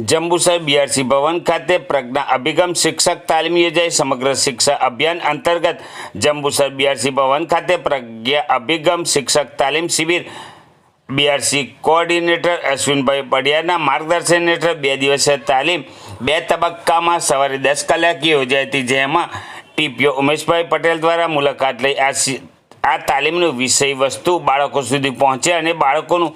Jambusar BRC ભવન ખાતે પ્રજ્ઞા અભિગમ શિક્ષક તાલીમ યોજાઈ. સમગ્ર શિક્ષા અભિયાન અંતર્ગત જંબુસર બીઆરસી ભવન ખાતે પ્રજ્ઞા અભિગમ શિક્ષક તાલીમ શિબિર બીઆરસી કોઓર્ડિનેટર અશ્વિનભાઈ પડિયાના માર્ગદર્શન હેઠળ બે દિવસીય તાલીમ બે તબક્કામાં સવારે દસ કલાકે યોજાઈ હતી, જેમાં ટીપીઓ ઉમેશભાઈ પટેલ દ્વારા મુલાકાત લઈ. આ આ તાલીમનું વિષય વસ્તુ બાળકો સુધી પહોંચે અને બાળકોનું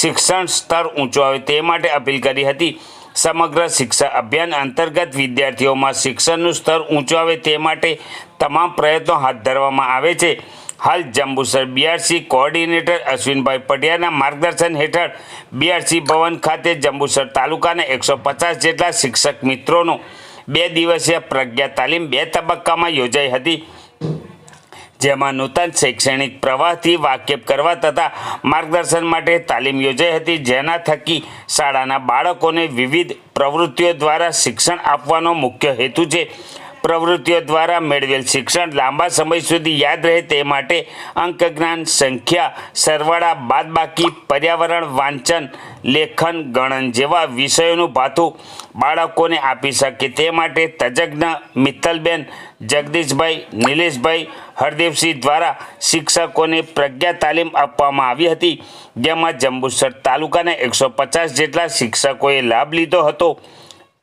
શિક્ષણ સ્તર ઊંચું આવે તે માટે અપીલ કરી હતી. સમગ્ર શિક્ષા અભિયાન અંતર્ગત વિદ્યાર્થીઓમાં શિક્ષણનું સ્તર ઊંચું આવે તે માટે તમામ પ્રયત્નો હાથ ધરવામાં આવે છે. હાલ જંબુસર બીઆરસી કોઓર્ડિનેટર અશ્વિનભાઈ પટિયાના માર્ગદર્શન હેઠળ બીઆરસી ભવન ખાતે જંબુસર તાલુકાના એકસો પચાસ જેટલા શિક્ષક મિત્રોનો બે દિવસીય પ્રજ્ઞા તાલીમ બે તબક્કામાં યોજાઈ હતી. જેમાં નૂતન શૈક્ષણિક પ્રવાહથી વાકેફ કરવા તથા માર્ગદર્શન માટે તાલીમ યોજાઈ હતી. જેના થકી શાળાના બાળકોને વિવિધ પ્રવૃત્તિઓ દ્વારા શિક્ષણ આપવાનો મુખ્ય હેતુ છે. પ્રવૃત્તિઓ દ્વારા મેળવેલ શિક્ષણ લાંબા સમય સુધી યાદ રહે તે માટે અંકજ્ઞાન સંખ્યા, સરવાળા, બાદબાકી, પર્યાવરણ, વાંચન, લેખન, ગણન જેવા વિષયોનું ભાથું બાળકોને આપી શકે તે માટે તજજ્ઞ મિત્તલબેન, જગદીશભાઈ, નિલેશભાઈ હરદેવસિંહ દ્વારા શિક્ષકોને પ્રજ્ઞા તાલીમ આપવામાં આવી હતી. જેમાં જંબુસર તાલુકાના એકસો પચાસ જેટલા શિક્ષકોએ લાભ લીધો હતો.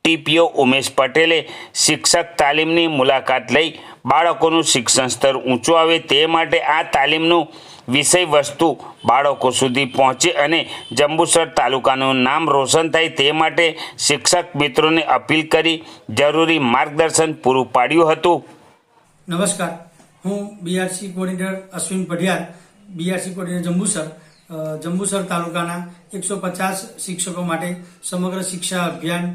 ટીપીઓ ઉમેશ પટેલે શિક્ષક તાલીમની મુલાકાત લઈ બાળકોનું શિક્ષણ સ્તર ઊંચું આવે તે માટે આ તાલીમનું વિષય વસ્તુ બાળકો સુધી પહોંચે અને જંબુસર તાલુકાનું નામ રોશન થાય તે માટે શિક્ષક મિત્રોને અપીલ કરી જરૂરી માર્ગદર્શન પૂરું પાડ્યું હતું. નમસ્કાર. હું BRC coordinator Ashwin Padhiyar BRC coordinator Jambusar. Jambusar તાલુકાના એકસો પચાસ શિક્ષકો માટે સમગ્ર શિક્ષા અભિયાન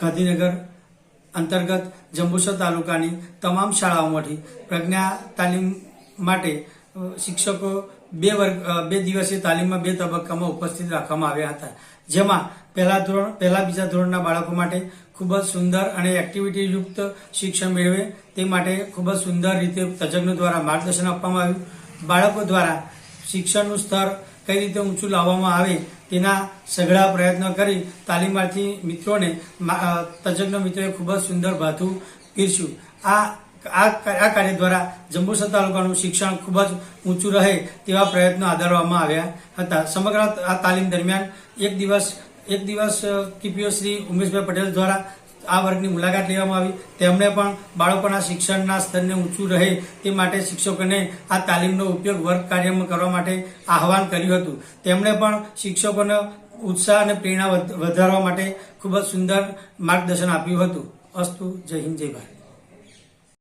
ગાંધીનગર અંતર્ગત જંબુસર તાલુકાની તમામ શાળાઓમાંથી પ્રજ્ઞા તાલીમ માટે શિક્ષકો બે વર્ગ બે દિવસીય તાલીમમાં બે તબક્કામાં ઉપસ્થિત રાખવામાં આવ્યા હતા. જેમાં પહેલા ધોરણ, પહેલા બીજા ધોરણના બાળકો માટે ખૂબ જ સુંદર અને એક્ટિવિટીયુક્ત શિક્ષણ મેળવે તે માટે ખૂબ જ સુંદર રીતે તજજ્ઞો દ્વારા માર્ગદર્શન આપવામાં આવ્યું. બાળકો દ્વારા શિક્ષણનું સ્તર કઈ રીતે ઊંચું લાવવામાં આવે તેના સઘળા પ્રયત્નો કરી તાલીમાર્થી મિત્રોને તજજ્ઞ મિત્રોએ ખૂબ જ સુંદર ભાથું પીરસ્યું. આ આ કાર્ય દ્વારા જંબુસર તાલુકાનું શિક્ષણ ખૂબ જ ઊંચું રહે તેવા પ્રયત્નો આદરવામાં આવ્યા હતા. સમગ્ર આ તાલીમ દરમિયાન એક દિવસ એક દિવસ કીપીઓ શ્રી ઉમેશભાઈ પટેલ દ્વારા આ વર્ગની મુલાકાત લેવામાં આવી. તેમણે પણ બાળકોના શિક્ષણના સ્તરને ઊંચું રહે તે માટે શિક્ષકોને આ તાલીમનો ઉપયોગ વર્ગ કાર્યમાં કરવા માટે આહવાન કર્યું હતું. તેમણે પણ શિક્ષકોને ઉત્સાહ અને પ્રેરણા વધ- વધારવા માટે ખૂબ જ સુંદર માર્ગદર્શન આપ્યું હતું. અસ્તુ, જય હિન્દ, જય ભારત.